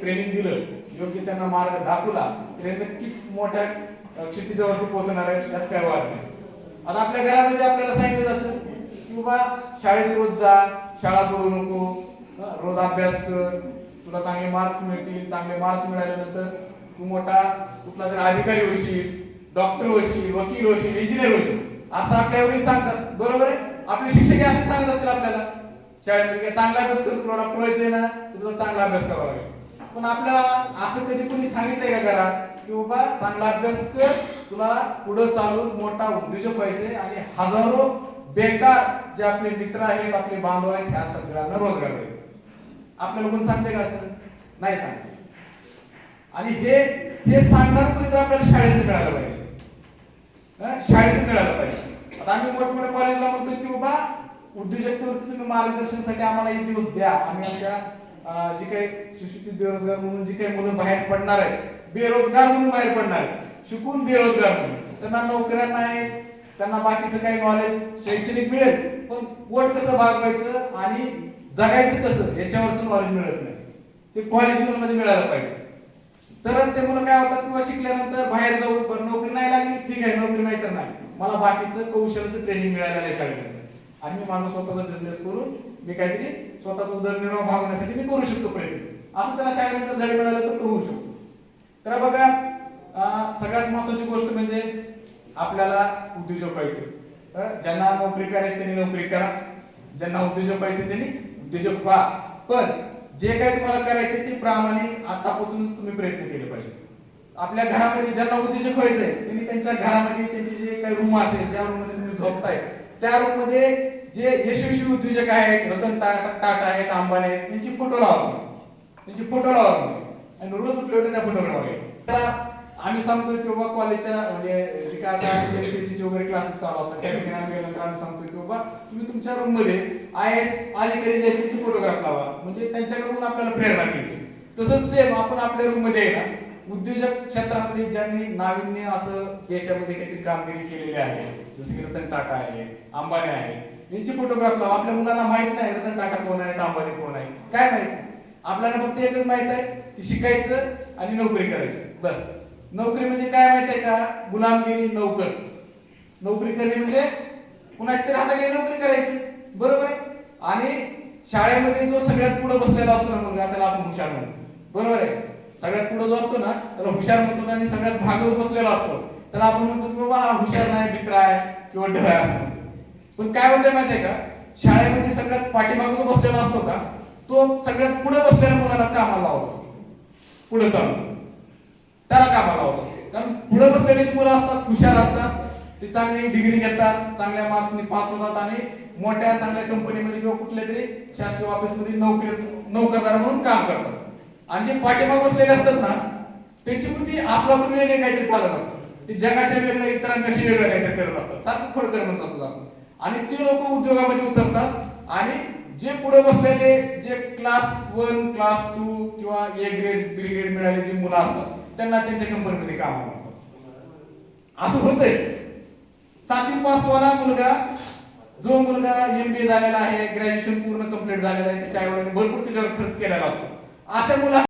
Training दिलं. योग्य त्यांना मार्ग दाखवला. तर नक्कीच मोठ्या अ, क्षितिजावर पोहोचणार आहे त्यात काय वाद नाही. आता आपल्या घरामध्ये आपल्याला सांगितलं जातं की बाबा शाळेत रोज जा शाळा करू नको रोज अभ्यास कर तुला चांगले मार्क्स मिळतील चांगले मार्क्स मिळाल्यानंतर तू मोठा कुठला तरी अधिकारी होशील डॉक्टर होशील वकील होशील इंजिनियर होशील. असं आपल्या एवढी सांगतात. बरोबर आहे? आपले शिक्षक हे असे सांगत असतील आपल्याला. शाळेमध्ये काय चांगला अभ्यास कर तुला डॉक्टर व्हायचंय ना तुला चांगला अभ्यास करावा लागेल. पण आपल्याला असं कधी कोणी सांगितलंय का करा की बाबा चांगला अभ्यास कर तुला पुढे चालून मोठा उद्योजक व्हायचे आणि हजारो बेकार जे आपले मित्र आहेत आपले बांधव आहेत ह्या सगळ्यांना रोजगार द्यायचा. आपल्याला कोण सांगते का असं? नाही सांगते आणि हे हे सांगणार कोणी तर आपल्याला शाळेत मिळालं पाहिजे. शाळेत शाळेतून मिळालं पाहिजे. आता आम्ही मोठमोठ्या कॉलेजला म्हणतो की बाबा उद्योजकतेवरती तुम्ही मार्गदर्शनासाठी आम्हाला एक दिवस द्या. आम्ही आमच्या जी काही सुशिक्षित बेरोजगार म्हणून जी काही मुलं बाहेर पडणार आहेत बेरोजगार म्हणून बाहेर पडणार आहेत शिकून बेरोजगार म्हणून. त्यांना नोकऱ्या नाही त्यांना बाकीचं काही नॉलेज शैक्षणिक मिळेल पण पोट कसं भागवायचं आणि जगायचं कसं याच्यावरचं नॉलेज मिळत नाही. ते कॉलेजमध्ये मिळालं पाहिजे. तरच ते मुलं काय होतात किंवा शिकल्यानंतर बाहेर जाऊन पण नोकरी नाही लागली ठीक आहे नोकरी नाही तर नाही. मला बाकीचं कौशल्याचं ट्रेनिंग मिळालेलं नाही शाळेमध्ये. आणि मी माझा स्वतःचा बिझनेस करून मी काहीतरी स्वतःचा उदरनिर्वाह भागवण्यासाठी मी करू शकतो प्रयत्न. असं त्याला शाळेनंतर धडे मिळालं तर तो होऊ शकतो. तर बघा सगळ्यात महत्वाची गोष्ट म्हणजे आपल्याला उद्योजक पाहिजे ज्यांना नोकरी करायची त्यांनी नोकरी करा. ज्यांना उद्योजक व्हायचे त्यांनी उद्योजक व्हा. पण जे काही तुम्हाला करायचे ते प्रामाणिक आतापासूनच तुम्ही प्रयत्न केले पाहिजे. आपल्या घरामध्ये ज्यांना उद्योजक व्हायचंय त्यांनी त्यांच्या घरामध्ये त्यांचे जे काही रूम असेल ज्या रूममध्ये तुम्ही झोपताय. त्या रूममध्ये जे यशस्वी उद्योजक आहेत रतन टाटा टाटा आहेत अंबानी आहेत त्यांची फोटो लावा त्यांची फोटो लावा आणि रोज उठले त्या फोटोकडे बघायचं आम्ही सांगतोय की बाबा कॉलेजच्या म्हणजे जे काय आता एमपीएससीचे वगैरे क्लासेस चालू असतात त्या ठिकाणी आम्ही गेल्यानंतर आम्ही सांगतोय की बाबा तुम्ही तुमच्या रूममध्ये आय एस अधिकारी जे आहेत त्यांचे फोटोग्राफ लावा. म्हणजे त्यांच्याकडून आपल्याला प्रेरणा मिळते. तसंच सेम आपण आपल्या रूममध्ये आहे ना उद्योजक क्षेत्रामध्ये ज्यांनी नाविन्य असं देशामध्ये काहीतरी कामगिरी केलेली आहे जसं की रतन टाटा आहे अंबानी आहे यांचे फोटोग्राफ लावा. आपल्या मुलांना माहीत नाही रतन टाटा कोण आहे अंबानी कोण आहे काय माहीत? आपल्याला फक्त एकच माहीत आहे की शिकायचं आणि नोकरी करायची. बस. नोकरी म्हणजे काय माहीत आहे का? गुलामगिरी नोकर. नोकरी करणे म्हणजे कुणाची तरी हाताखाली नोकरी करायची. बरोबर आहे? आणि शाळेमध्ये जो सगळ्यात पुढे बसलेला असतो ना मुलगा त्याला आपण हुशार म्हणतो. बरोबर आहे? सगळ्यात पुढे जो असतो ना त्याला हुशार म्हणतो आणि सगळ्यात भागवत बसलेला असतो. त्याला आपण म्हणतो की बाबा हुशार नाही मित्र आहे किंवा ढळ असतो पण काय म्हणते माहिती आहे का? शाळेमध्ये सगळ्यात पाठीमाग जो बसलेला असतो का तो सगळ्यात पुढे बसलेल्या मुलाला कामाला लावत असतो. पुढे चालू त्याला कामाला लावत असतो. कारण पुढे बसलेली जी मुलं असतात हुशार असतात ते चांगली डिग्री घेतात चांगल्या मार्क्सनी पास होतात आणि मोठ्या चांगल्या कंपनीमध्ये किंवा कुठल्या तरी शासकीय ऑफिसमध्ये नोकरी नोकरदार म्हणून काम करतात. आणि जे पाठीमाग बसलेले असतात ना त्यांची बुद्धी आपल्याकडून वेगळे काहीतरी चालत असतात ते जगाच्या वेगळ्या इतरांपेक्षा वेगळं काहीतरी करत असतात. सारखं खोड करत असतात आपण. आणि ते लोक उद्योगामध्ये उतरतात आणि जे पुढे बसलेले जे क्लास वन क्लास टू किंवा ए ग्रेड बी ग्रेड मिळाले जे मुलं असतात त्यांना त्यांच्या कंपनीमध्ये काम असं होतंय. सातवी पास वाला मुलगा जो मुलगा एमबीए झालेला आहे ग्रॅज्युएशन पूर्ण कंप्लीट झालेला आहे त्याच्या आईवडिलांनी भरपूर त्याच्यावर खर्च केलेला असतो. अशा मुला